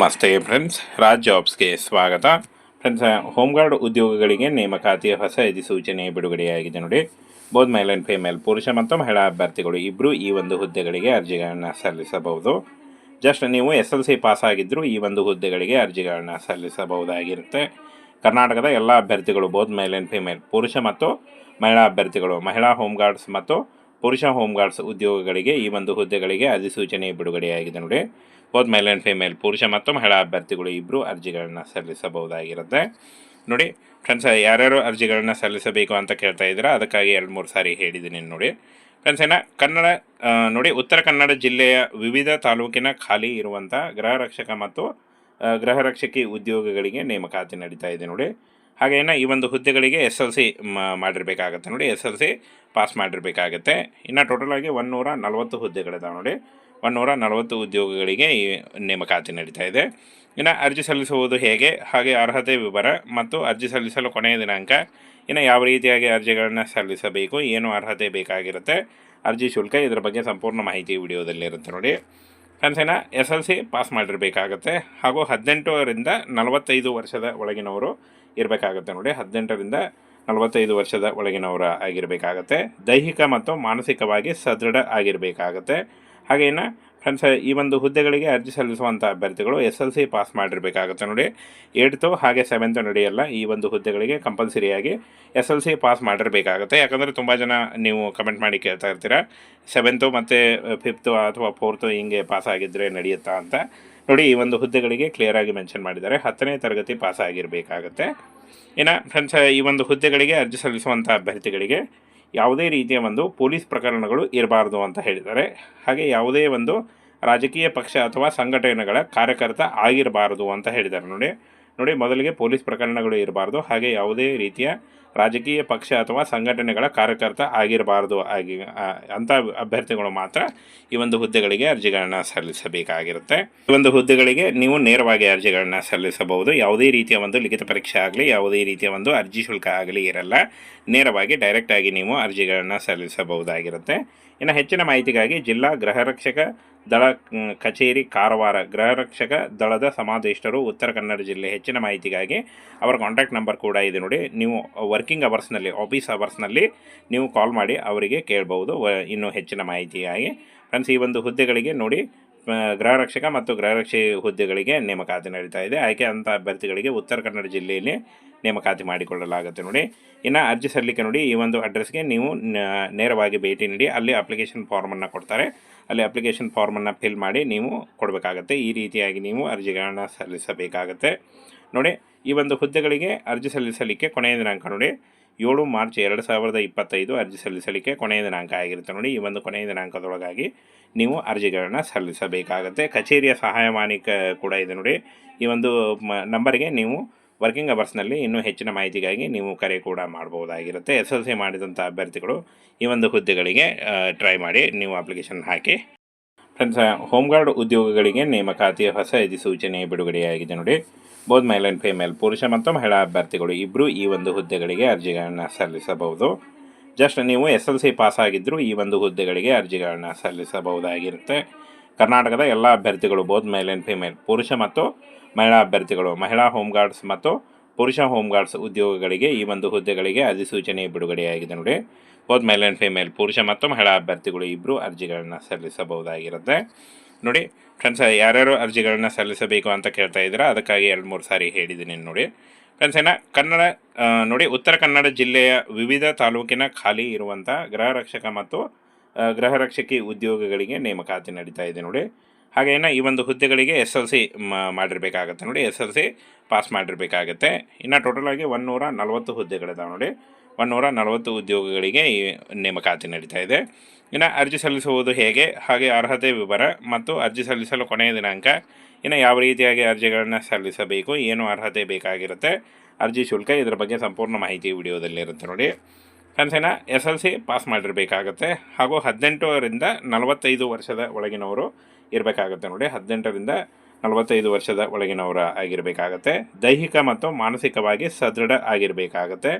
ನಮಸ್ತೆ ಫ್ರೆಂಡ್ಸ್ ರಾಜ್ ಜಾಬ್ಸ್ಗೆ ಸ್ವಾಗತ. ಫ್ರೆಂಡ್ಸ್ ಹೋಮ್ ಗಾರ್ಡ್ ಉದ್ಯೋಗಗಳಿಗೆ ನೇಮಕಾತಿಯ ಹೊಸ ಅಧಿಸೂಚನೆ ಬಿಡುಗಡೆಯಾಗಿದೆ ನೋಡಿ. ಬೋಧ್ ಮೇಲ್ ಆ್ಯಂಡ್ ಫಿಮೇಲ್ ಪುರುಷ ಮತ್ತು ಮಹಿಳಾ ಅಭ್ಯರ್ಥಿಗಳು ಇಬ್ಬರು ಈ ಒಂದು ಹುದ್ದೆಗಳಿಗೆ ಅರ್ಜಿಗಳನ್ನು ಸಲ್ಲಿಸಬಹುದು. ಜಸ್ಟ್ ನೀವು ಎಸ್ ಎಲ್ ಸಿ ಪಾಸ್ ಆಗಿದ್ದರೂ ಈ ಒಂದು ಹುದ್ದೆಗಳಿಗೆ ಅರ್ಜಿಗಳನ್ನು ಸಲ್ಲಿಸಬಹುದಾಗಿರುತ್ತೆ. ಕರ್ನಾಟಕದ ಎಲ್ಲ ಅಭ್ಯರ್ಥಿಗಳು ಬೋಧ್ ಮೇಲ್ ಆ್ಯಂಡ್ ಫಿಮೇಲ್ ಪುರುಷ ಮತ್ತು ಮಹಿಳಾ ಅಭ್ಯರ್ಥಿಗಳು, ಮಹಿಳಾ ಹೋಮ್ ಗಾರ್ಡ್ಸ್ ಮತ್ತು ಪುರುಷ ಹೋಮ್ ಗಾರ್ಡ್ಸ್ ಉದ್ಯೋಗಗಳಿಗೆ ಈ ಒಂದು ಹುದ್ದೆಗಳಿಗೆ ಅಧಿಸೂಚನೆ ಬಿಡುಗಡೆಯಾಗಿದೆ ನೋಡಿ. ಬೋತ್ ಮೇಲ್ ಆ್ಯಂಡ್ ಫಿಮೇಲ್ ಪುರುಷ ಮತ್ತು ಮಹಿಳಾ ಅಭ್ಯರ್ಥಿಗಳು ಇಬ್ಬರು ಅರ್ಜಿಗಳನ್ನು ಸಲ್ಲಿಸಬಹುದಾಗಿರುತ್ತೆ. ನೋಡಿ ಫ್ರೆಂಡ್ಸ್ ಯಾರ್ಯಾರು ಅರ್ಜಿಗಳನ್ನ ಸಲ್ಲಿಸಬೇಕು ಅಂತ ಕೇಳ್ತಾ ಇದ್ದೀರಾ, ಅದಕ್ಕಾಗಿ ಎರಡು ಮೂರು ಸಾರಿ ಹೇಳಿದ್ದೀನಿ ನೋಡಿ. ಫ್ರೆಂಡ್ಸ್ ಏನ ಕನ್ನಡ ನೋಡಿ, ಉತ್ತರ ಕನ್ನಡ ಜಿಲ್ಲೆಯ ವಿವಿಧ ತಾಲೂಕಿನ ಖಾಲಿ ಇರುವಂಥ ಗೃಹ ರಕ್ಷಕ ಮತ್ತು ಗೃಹ ರಕ್ಷಕಿ ಉದ್ಯೋಗಗಳಿಗೆ ನೇಮಕಾತಿ ನಡೀತಾ ಇದೆ ನೋಡಿ. ಹಾಗೇನ ಈ ಒಂದು ಹುದ್ದೆಗಳಿಗೆ ಎಸ್ ಎಲ್ ಸಿ ಮಾಡಿರಬೇಕಾಗತ್ತೆ ನೋಡಿ. ಎಸ್ ಎಲ್ ಸಿ ಪಾಸ್ ಮಾಡಿರಬೇಕಾಗತ್ತೆ. ಇನ್ನು ಟೋಟಲಾಗಿ ಒನ್ನೂರ ನಲವತ್ತು ಹುದ್ದೆಗಳಿದಾವೆ ನೋಡಿ. ಒನ್ನೂರ ನಲವತ್ತು ಉದ್ಯೋಗಗಳಿಗೆ ಈ ನೇಮಕಾತಿ ನಡೀತಾ ಇದೆ. ಇನ್ನು ಅರ್ಜಿ ಸಲ್ಲಿಸುವುದು ಹೇಗೆ, ಹಾಗೆ ಅರ್ಹತೆ ವಿವರ ಮತ್ತು ಅರ್ಜಿ ಸಲ್ಲಿಸಲು ಕೊನೆಯ ದಿನಾಂಕ, ಇನ್ನು ಯಾವ ರೀತಿಯಾಗಿ ಅರ್ಜಿಗಳನ್ನು ಸಲ್ಲಿಸಬೇಕು, ಏನು ಅರ್ಹತೆ ಬೇಕಾಗಿರುತ್ತೆ, ಅರ್ಜಿ ಶುಲ್ಕ ಇದರ ಬಗ್ಗೆ ಸಂಪೂರ್ಣ ಮಾಹಿತಿ ವಿಡಿಯೋದಲ್ಲಿ ಇರುತ್ತೆ ನೋಡಿ. Friends S L C pass ಮಾಡಿರಬೇಕಾಗತ್ತೆ, ಹಾಗೂ ಹದಿನೆಂಟರಿಂದ ನಲವತ್ತೈದು ವರ್ಷದ ಒಳಗಿನವರು ಇರಬೇಕಾಗತ್ತೆ ನೋಡಿ. ಹದಿನೆಂಟರಿಂದ ನಲವತ್ತೈದು ವರ್ಷದ ಒಳಗಿನವರ ಆಗಿರಬೇಕಾಗತ್ತೆ. ದೈಹಿಕ ಮತ್ತು ಮಾನಸಿಕವಾಗಿ ಸದೃಢ ಆಗಿರಬೇಕಾಗತ್ತೆ. ಹಾಗೇನ ಫ್ರೆಂಡ್ಸ್, ಈ ಒಂದು ಹುದ್ದೆಗಳಿಗೆ ಅರ್ಜಿ ಸಲ್ಲಿಸುವಂಥ ಅಭ್ಯರ್ಥಿಗಳು ಎಸ್ ಎಲ್ ಸಿ ಪಾಸ್ ಮಾಡಿರಬೇಕಾಗುತ್ತೆ ನೋಡಿ. ಏಟ್ತು ಹಾಗೆ ಸೆವೆಂತು ನಡೆಯಲ್ಲ, ಈ ಒಂದು ಹುದ್ದೆಗಳಿಗೆ ಕಂಪಲ್ಸರಿಯಾಗಿ ಎಸ್ ಎಲ್ ಸಿ ಪಾಸ್ ಮಾಡಿರಬೇಕಾಗುತ್ತೆ. ಯಾಕಂದರೆ ತುಂಬ ಜನ ನೀವು ಕಮೆಂಟ್ ಮಾಡಿ ಕೇಳ್ತಾ ಇರ್ತೀರ. ಸೆವೆಂತು ಮತ್ತು ಫಿಫ್ತು ಅಥವಾ ಫೋರ್ತು ಹಿಂಗೆ ಪಾಸ್ ಆಗಿದ್ದರೆ ನಡೆಯುತ್ತಾ ಅಂತ. ನೋಡಿ, ಈ ಒಂದು ಹುದ್ದೆಗಳಿಗೆ ಕ್ಲಿಯರಾಗಿ ಮೆನ್ಷನ್ ಮಾಡಿದ್ದಾರೆ. ಹತ್ತನೇ ತರಗತಿ ಪಾಸ್ ಆಗಿರಬೇಕಾಗತ್ತೆ. ಇನ್ನು, ಫ್ರೆಂಡ್ಸ್, ಈ ಒಂದು ಹುದ್ದೆಗಳಿಗೆ ಅರ್ಜಿ ಸಲ್ಲಿಸುವಂಥ ಅಭ್ಯರ್ಥಿಗಳಿಗೆ ಯಾವುದೇ ರೀತಿಯ ಒಂದು ಪೊಲೀಸ್ ಪ್ರಕರಣಗಳು ಇರಬಾರ್ದು ಅಂತ ಹೇಳಿದ್ದಾರೆ. ಹಾಗೆ ಯಾವುದೇ ಒಂದು ರಾಜಕೀಯ ಪಕ್ಷ ಅಥವಾ ಸಂಘಟನೆಗಳ ಕಾರ್ಯಕರ್ತ ಆಗಿರಬಾರದು ಅಂತ ಹೇಳಿದ್ದಾರೆ ನೋಡಿ. ನೋಡಿ, ಮೊದಲಿಗೆ ಪೊಲೀಸ್ ಪ್ರಕರಣಗಳು ಇರಬಾರ್ದು. ಹಾಗೆ ಯಾವುದೇ ರೀತಿಯ ರಾಜಕೀಯ ಪಕ್ಷ ಅಥವಾ ಸಂಘಟನೆಗಳ ಕಾರ್ಯಕರ್ತ ಆಗಿರಬಾರ್ದು. ಆಗಿ ಅಂಥ ಅಭ್ಯರ್ಥಿಗಳು ಮಾತ್ರ ಈ ಒಂದು ಹುದ್ದೆಗಳಿಗೆ ಅರ್ಜಿಗಳನ್ನು ಸಲ್ಲಿಸಬೇಕಾಗಿರುತ್ತೆ. ಈ ಒಂದು ಹುದ್ದೆಗಳಿಗೆ ನೀವು ನೇರವಾಗಿ ಅರ್ಜಿಗಳನ್ನು ಸಲ್ಲಿಸಬಹುದು. ಯಾವುದೇ ರೀತಿಯ ಒಂದು ಲಿಖಿತ ಪರೀಕ್ಷೆ ಆಗಲಿ, ಯಾವುದೇ ರೀತಿಯ ಒಂದು ಅರ್ಜಿ ಶುಲ್ಕ ಆಗಲಿ ಇರಲ್ಲ. ನೇರವಾಗಿ ಡೈರೆಕ್ಟಾಗಿ ನೀವು ಅರ್ಜಿಗಳನ್ನು ಸಲ್ಲಿಸಬಹುದಾಗಿರುತ್ತೆ. ಇನ್ನು ಹೆಚ್ಚಿನ ಮಾಹಿತಿಗಾಗಿ ಜಿಲ್ಲಾ ಗೃಹ ರಕ್ಷಕ ದಳ ಕಚೇರಿ ಕಾರವಾರ ಗೃಹರಕ್ಷಕ ದಳದ ಸಮಾದೇಷ್ಟರು ಉತ್ತರ ಕನ್ನಡ ಜಿಲ್ಲೆ ಹೆಚ್ಚಿನ ಮಾಹಿತಿಗಾಗಿ ಅವರ ಕಾಂಟ್ಯಾಕ್ಟ್ ನಂಬರ್ ಕೂಡ ಇದೆ ನೋಡಿ. ನೀವು ವರ್ಕಿಂಗ್ ಅವರ್ಸ್ನಲ್ಲಿ ಆಫೀಸ್ ಅವರ್ಸ್ನಲ್ಲಿ ನೀವು ಕಾಲ್ ಮಾಡಿ ಅವರಿಗೆ ಕೇಳಬಹುದು ಇನ್ನೂ ಹೆಚ್ಚಿನ ಮಾಹಿತಿಯಾಗಿ ಫ್ರೆಂಡ್ಸ್ ಈ ಒಂದು ಹುದ್ದೆಗಳಿಗೆ ನೋಡಿ ಗ್ರಹರಕ್ಷಕ ಗೃಹ ರಕ್ಷಕ ಮತ್ತು ಗೃಹ ರಕ್ಷೆ ಹುದ್ದೆಗಳಿಗೆ ನೇಮಕಾತಿ ನಡೀತಾ ಇದೆ. ಆಯ್ಕೆ ಅಂತ ಅಭ್ಯರ್ಥಿಗಳಿಗೆ ಉತ್ತರ ಕನ್ನಡ ಜಿಲ್ಲೆಯಲ್ಲಿ ನೇಮಕಾತಿ ಮಾಡಿಕೊಳ್ಳಲಾಗುತ್ತೆ ನೋಡಿ. ಇನ್ನು ಅರ್ಜಿ ಸಲ್ಲಿಕೆ ನೋಡಿ, ಈ ಒಂದು ಅಡ್ರೆಸ್ಗೆ ನೀವು ನೇರವಾಗಿ ಭೇಟಿ ನೀಡಿ, ಅಲ್ಲಿ ಅಪ್ಲಿಕೇಶನ್ ಫಾರ್ಮನ್ನು ಕೊಡ್ತಾರೆ. ಅಲ್ಲಿ ಅಪ್ಲಿಕೇಶನ್ ಫಾರ್ಮನ್ನು ಫಿಲ್ ಮಾಡಿ ನೀವು ಕೊಡಬೇಕಾಗತ್ತೆ. ಈ ರೀತಿಯಾಗಿ ನೀವು ಅರ್ಜಿಗಳನ್ನು ಸಲ್ಲಿಸಬೇಕಾಗತ್ತೆ. ನೋಡಿ, ಈ ಒಂದು ಹುದ್ದೆಗಳಿಗೆ ಅರ್ಜಿ ಸಲ್ಲಿಸಲಿಕ್ಕೆ ಕೊನೆಯ ದಿನಾಂಕ ನೋಡಿ. ಏಳು ಮಾರ್ಚ್ ಎರಡು ಸಾವಿರದ ಇಪ್ಪತ್ತೈದು ಅರ್ಜಿ ಸಲ್ಲಿಸಲಿಕ್ಕೆ ಕೊನೆಯ ದಿನಾಂಕ ಆಗಿರುತ್ತೆ ನೋಡಿ. ಈ ಒಂದು ಕೊನೆಯ ದಿನಾಂಕದೊಳಗಾಗಿ ನೀವು ಅರ್ಜಿಗಳನ್ನು ಸಲ್ಲಿಸಬೇಕಾಗತ್ತೆ. ಕಚೇರಿಯ ಸಹಾಯವಾಣಿ ಕೂಡ ಇದೆ ನೋಡಿ. ಈ ಒಂದು ನಂಬರ್ಗೆ ನೀವು ವರ್ಕಿಂಗ್ ಅವರ್ಸ್ನಲ್ಲಿ ಇನ್ನೂ ಹೆಚ್ಚಿನ ಮಾಹಿತಿಗಾಗಿ ನೀವು ಕರೆ ಕೂಡ ಮಾಡ್ಬೋದಾಗಿರುತ್ತೆ. ಎಸ್ ಎಲ್ ಸಿ ಮಾಡಿದಂಥ ಅಭ್ಯರ್ಥಿಗಳು ಈ ಒಂದು ಹುದ್ದೆಗಳಿಗೆ ಟ್ರೈ ಮಾಡಿ ನೀವು ಅಪ್ಲಿಕೇಶನ್ ಹಾಕಿ. ಫ್ರೆಂಡ್ಸ್ ಹೋಮ್ ಗಾರ್ಡ್ ಉದ್ಯೋಗಗಳಿಗೆ ನೇಮಕಾತಿಯ ಹೊಸ ಅಧಿಸೂಚನೆ ಬಿಡುಗಡೆಯಾಗಿದೆ ನೋಡಿ. ಬೋಧ್ ಮೇಲ್ ಆ್ಯಂಡ್ ಫಿಮೇಲ್ ಪುರುಷ ಮತ್ತು ಮಹಿಳಾ ಅಭ್ಯರ್ಥಿಗಳು ಇಬ್ಬರು ಈ ಒಂದು ಹುದ್ದೆಗಳಿಗೆ ಅರ್ಜಿಗಳನ್ನು ಸಲ್ಲಿಸಬಹುದು. ಜಸ್ಟ್ ನೀವು ಎಸ್ ಎಲ್ ಸಿ ಪಾಸ್ ಆಗಿದ್ದರೂ ಈ ಒಂದು ಹುದ್ದೆಗಳಿಗೆ ಅರ್ಜಿಗಳನ್ನು ಸಲ್ಲಿಸಬಹುದಾಗಿರುತ್ತೆ. ಕರ್ನಾಟಕದ ಎಲ್ಲ ಅಭ್ಯರ್ಥಿಗಳು ಬೋಧ್ ಮೇಲ್ ಆ್ಯಂಡ್ ಫಿಮೇಲ್ ಪುರುಷ ಮತ್ತು ಮಹಿಳಾ ಅಭ್ಯರ್ಥಿಗಳು, ಮಹಿಳಾ ಹೋಮ್ ಗಾರ್ಡ್ಸ್ ಮತ್ತು ಪುರುಷ ಹೋಮ್ ಗಾರ್ಡ್ಸ್ ಉದ್ಯೋಗಗಳಿಗೆ ಈ ಒಂದು ಹುದ್ದೆಗಳಿಗೆ ಅಧಿಸೂಚನೆ ಬಿಡುಗಡೆಯಾಗಿದೆ ನೋಡಿ. ಬೋತ್ ಮೇಲ್ ಆ್ಯಂಡ್ ಫಿಮೇಲ್ ಪುರುಷ ಮತ್ತು ಮಹಿಳಾ ಅಭ್ಯರ್ಥಿಗಳು ಇಬ್ಬರು ಅರ್ಜಿಗಳನ್ನು ಸಲ್ಲಿಸಬಹುದಾಗಿರುತ್ತೆ. ನೋಡಿ ಫ್ರೆಂಡ್ಸ್ ಯಾರ್ಯಾರು ಅರ್ಜಿಗಳನ್ನು ಸಲ್ಲಿಸಬೇಕು ಅಂತ ಕೇಳ್ತಾ ಇದ್ದೀರಾ, ಅದಕ್ಕಾಗಿ ಎರಡು ಮೂರು ಸಾರಿ ಹೇಳಿದ್ದೀನಿ ನೋಡಿ. ಫ್ರೆಂಡ್ಸ್ ಏನ ಕನ್ನಡ ನೋಡಿ, ಉತ್ತರ ಕನ್ನಡ ಜಿಲ್ಲೆಯ ವಿವಿಧ ತಾಲೂಕಿನ ಖಾಲಿ ಇರುವಂಥ ಗೃಹ ರಕ್ಷಕ ಮತ್ತು ಆ, ಗೃಹ ರಕ್ಷಕಿ ಉದ್ಯೋಗಗಳಿಗೆ ನೇಮಕಾತಿ ನಡೀತಾ ಇದೆ ನೋಡಿ. ಹಾಗೇನ ಈ ಒಂದು ಹುದ್ದೆಗಳಿಗೆ ಎಸ್ ಎಲ್ ಸಿ ಮಾಡಿರಬೇಕಾಗತ್ತೆ ನೋಡಿ. ಎಸ್ ಎಲ್ ಸಿ ಪಾಸ್ ಮಾಡಿರಬೇಕಾಗತ್ತೆ. ಇನ್ನು ಟೋಟಲ್ ಆಗಿ ಒನ್ನೂರ ನಲವತ್ತು ಹುದ್ದೆಗಳಿದಾವೆ ನೋಡಿ. ಒನ್ನೂರ ನಲವತ್ತು ಉದ್ಯೋಗಗಳಿಗೆ ಈ ನೇಮಕಾತಿ ನಡೀತಾ ಇದೆ. ಇನ್ನು ಅರ್ಜಿ ಸಲ್ಲಿಸುವುದು ಹೇಗೆ? ಹಾಗೆ ಅರ್ಹತೆ ವಿವರ ಮತ್ತು ಅರ್ಜಿ ಸಲ್ಲಿಸಲು ಕೊನೆಯ ದಿನಾಂಕ. ಇನ್ನು ಯಾವ ರೀತಿಯಾಗಿ ಅರ್ಜಿಗಳನ್ನು ಸಲ್ಲಿಸಬೇಕು? ಏನು ಅರ್ಹತೆ ಬೇಕಾಗಿರುತ್ತೆ? ಅರ್ಜಿ ಶುಲ್ಕ ಇದರ ಬಗ್ಗೆ ಸಂಪೂರ್ಣ ಮಾಹಿತಿ ವಿಡಿಯೋದಲ್ಲಿರುತ್ತೆ ನೋಡಿ. ಏನ ಎಸ್ ಎಲ್ ಸಿ ಪಾಸ್ ಮಾಡಿರಬೇಕಾಗತ್ತೆ. ಹಾಗೂ ಹದಿನೆಂಟರಿಂದ ನಲವತ್ತೈದು ವರ್ಷದ ಒಳಗಿನವರು ಇರಬೇಕಾಗತ್ತೆ ನೋಡಿ. ಹದಿನೆಂಟರಿಂದ ನಲವತ್ತೈದು ವರ್ಷದ ಒಳಗಿನವರ ಆಗಿರಬೇಕಾಗತ್ತೆ. ದೈಹಿಕ ಮತ್ತು ಮಾನಸಿಕವಾಗಿ ಸದೃಢ ಆಗಿರಬೇಕಾಗತ್ತೆ.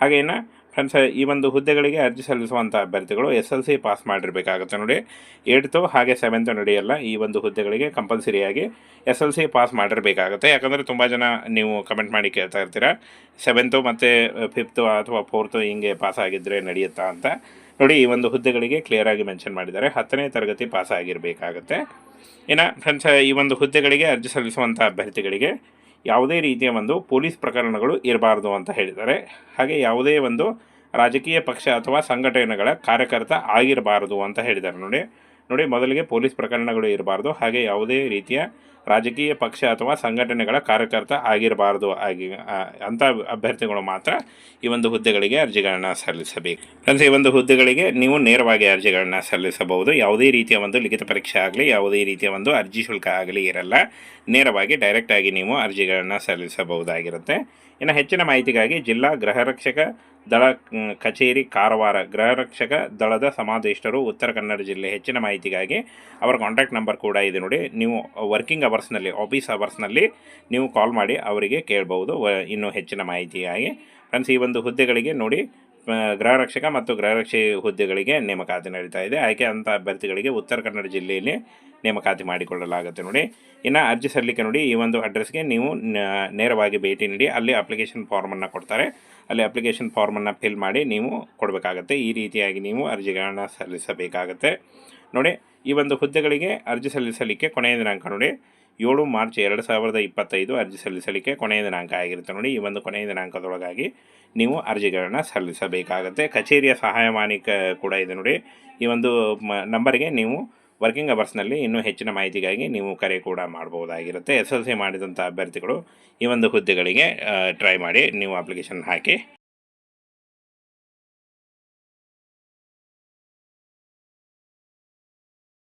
ಹಾಗೇನ ಫ್ರೆಂಡ್ಸ್ ಈ ಒಂದು ಹುದ್ದೆಗಳಿಗೆ ಅರ್ಜಿ ಸಲ್ಲಿಸುವಂಥ ಅಭ್ಯರ್ಥಿಗಳು ಎಸ್ ಎಲ್ ಸಿ ಪಾಸ್ ಮಾಡಿರಬೇಕಾಗುತ್ತೆ ನೋಡಿ. ಏಟ್ತು ಹಾಗೆ ಸೆವೆಂತು ನಡೆಯಲ್ಲ ಈ ಒಂದು ಹುದ್ದೆಗಳಿಗೆ ಕಂಪಲ್ಸರಿಯಾಗಿ ಎಸ್ ಎಲ್ ಸಿ ಪಾಸ್ ಮಾಡಿರಬೇಕಾಗುತ್ತೆ. ಯಾಕಂದರೆ ತುಂಬ ಜನ ನೀವು ಕಮೆಂಟ್ ಮಾಡಿ ಕೇಳ್ತಾ ಇರ್ತೀರ. ಸೆವೆಂತು ಮತ್ತು ಫಿಫ್ತು ಅಥವಾ ಫೋರ್ತು ಹಿಂಗೆ ಪಾಸ್ ಆಗಿದ್ದರೆ ನಡೆಯುತ್ತಾ ಅಂತ ನೋಡಿ ಈ ಒಂದು ಹುದ್ದೆಗಳಿಗೆ ಕ್ಲಿಯರಾಗಿ ಮೆನ್ಷನ್ ಮಾಡಿದ್ದಾರೆ. ಹತ್ತನೇ ತರಗತಿ ಪಾಸ್ ಆಗಿರಬೇಕಾಗುತ್ತೆ. ಇನ್ನು ಫ್ರೆಂಡ್ಸ್ ಈ ಒಂದು ಹುದ್ದೆಗಳಿಗೆ ಅರ್ಜಿ ಸಲ್ಲಿಸುವಂಥ ಅಭ್ಯರ್ಥಿಗಳಿಗೆ ಯಾವುದೇ ರೀತಿಯ ಒಂದು ಪೊಲೀಸ್ ಪ್ರಕರಣಗಳು ಇರಬಾರ್ದು ಅಂತ ಹೇಳಿದ್ದಾರೆ. ಹಾಗೆ ಯಾವುದೇ ಒಂದು ರಾಜಕೀಯ ಪಕ್ಷ ಅಥವಾ ಸಂಘಟನೆಗಳ ಕಾರ್ಯಕರ್ತ ಆಗಿರಬಾರದು ಅಂತ ಹೇಳಿದ್ದಾರೆ. ನೋಡಿ ನೋಡಿ, ಮೊದಲಿಗೆ ಪೊಲೀಸ್ ಪ್ರಕರಣಗಳು ಇರಬಾರ್ದು. ಹಾಗೆ ಯಾವುದೇ ರೀತಿಯ ರಾಜಕೀಯ ಪಕ್ಷ ಅಥವಾ ಸಂಘಟನೆಗಳ ಕಾರ್ಯಕರ್ತ ಆಗಿರಬಾರ್ದು ಆಗಿ ಅಂಥ ಅಭ್ಯರ್ಥಿಗಳು ಮಾತ್ರ ಈ ಒಂದು ಹುದ್ದೆಗಳಿಗೆ ಅರ್ಜಿಗಳನ್ನು ಸಲ್ಲಿಸಬೇಕು. ಫ್ರೆಂಡ್ಸ್, ಈ ಒಂದು ಹುದ್ದೆಗಳಿಗೆ ನೀವು ನೇರವಾಗಿ ಅರ್ಜಿಗಳನ್ನು ಸಲ್ಲಿಸಬಹುದು. ಯಾವುದೇ ರೀತಿಯ ಒಂದು ಲಿಖಿತ ಪರೀಕ್ಷೆ ಆಗಲಿ, ಯಾವುದೇ ರೀತಿಯ ಒಂದು ಅರ್ಜಿ ಶುಲ್ಕ ಆಗಲಿ ಇರಲ್ಲ. ನೇರವಾಗಿ ಡೈರೆಕ್ಟಾಗಿ ನೀವು ಅರ್ಜಿಗಳನ್ನು ಸಲ್ಲಿಸಬಹುದಾಗಿರುತ್ತೆ. ಇನ್ನು ಹೆಚ್ಚಿನ ಮಾಹಿತಿಗಾಗಿ ಜಿಲ್ಲಾ ಗೃಹರಕ್ಷಕ ದಳ ಕಚೇರಿ, ಕಾರವಾರ ಗೃಹರಕ್ಷಕ ದಳದ ಸಮಾದೇಷ್ಟರು ಉತ್ತರ ಕನ್ನಡ ಜಿಲ್ಲೆ ಹೆಚ್ಚಿನ ಮಾಹಿತಿಗಾಗಿ ಅವರ ಕಾಂಟ್ಯಾಕ್ಟ್ ನಂಬರ್ ಕೂಡ ಇದೆ ನೋಡಿ. ನೀವು ವರ್ಕಿಂಗ್ ಅವರ್ಸ್ನಲ್ಲಿ ಆಫೀಸ್ ಅವರ್ಸ್ನಲ್ಲಿ ನೀವು ಕಾಲ್ ಮಾಡಿ ಅವರಿಗೆ ಕೇಳ್ಬೋದು ವ, ಇನ್ನೂ ಹೆಚ್ಚಿನ ಮಾಹಿತಿಯಾಗಿ ಫ್ರೆಂಡ್ಸ್ ಈ ಒಂದು ಹುದ್ದೆಗಳಿಗೆ ನೋಡಿ ಗೃಹರಕ್ಷಕ ಮತ್ತು ಗೃಹರಕ್ಷೆ ಹುದ್ದೆಗಳಿಗೆ ನೇಮಕಾತಿ ನಡೀತಾ ಇದೆ. ಆಯ್ಕೆ ಅಂತ ಅಭ್ಯರ್ಥಿಗಳಿಗೆ ಉತ್ತರ ಕನ್ನಡ ಜಿಲ್ಲೆಯಲ್ಲಿ ನೇಮಕಾತಿ ಮಾಡಿಕೊಳ್ಳಲಾಗುತ್ತೆ ನೋಡಿ. ಇನ್ನು ಅರ್ಜಿ ಸಲ್ಲಿಕೆ ನೋಡಿ. ಈ ಒಂದು ಅಡ್ರೆಸ್ಗೆ ನೀವು ನೇರವಾಗಿ ಭೇಟಿ ನೀಡಿ. ಅಲ್ಲಿ ಅಪ್ಲಿಕೇಶನ್ ಫಾರ್ಮನ್ನು ಕೊಡ್ತಾರೆ. ಅಲ್ಲಿ ಅಪ್ಲಿಕೇಶನ್ ಫಾರ್ಮನ್ನು ಫಿಲ್ ಮಾಡಿ ನೀವು ಕೊಡಬೇಕಾಗತ್ತೆ. ಈ ರೀತಿಯಾಗಿ ನೀವು ಅರ್ಜಿಗಳನ್ನು ಸಲ್ಲಿಸಬೇಕಾಗತ್ತೆ. ನೋಡಿ, ಈ ಒಂದು ಹುದ್ದೆಗಳಿಗೆ ಅರ್ಜಿ ಸಲ್ಲಿಸಲಿಕ್ಕೆ ಕೊನೆಯ ದಿನಾಂಕ ನೋಡಿ. ಏಳು ಮಾರ್ಚ್ ಎರಡು ಸಾವಿರದ ಇಪ್ಪತ್ತೈದು ಅರ್ಜಿ ಸಲ್ಲಿಸಲಿಕ್ಕೆ ಕೊನೆಯ ದಿನಾಂಕ ಆಗಿರುತ್ತೆ ನೋಡಿ. ಈ ಒಂದು ಕೊನೆಯ ದಿನಾಂಕದೊಳಗಾಗಿ ನೀವು ಅರ್ಜಿಗಳನ್ನು ಸಲ್ಲಿಸಬೇಕಾಗತ್ತೆ. ಕಚೇರಿಯ ಸಹಾಯವಾಣಿ ಕೂಡ ಇದೆ ನೋಡಿ. ಈ ಒಂದು ನಂಬರ್ಗೆ ನೀವು ವರ್ಕಿಂಗ್ ಅವರ್ಸ್ನಲ್ಲಿ ಇನ್ನೂ ಹೆಚ್ಚಿನ ಮಾಹಿತಿಗಾಗಿ ನೀವು ಕರೆ ಕೂಡ ಮಾಡ್ಬೋದಾಗಿರುತ್ತೆ. ಎಸ್ ಎಲ್ ಸಿ ಮಾಡಿದಂಥ ಅಭ್ಯರ್ಥಿಗಳು ಈ ಒಂದು ಹುದ್ದೆಗಳಿಗೆ ಟ್ರೈ ಮಾಡಿ ನೀವು ಅಪ್ಲಿಕೇಶನ್ ಹಾಕಿ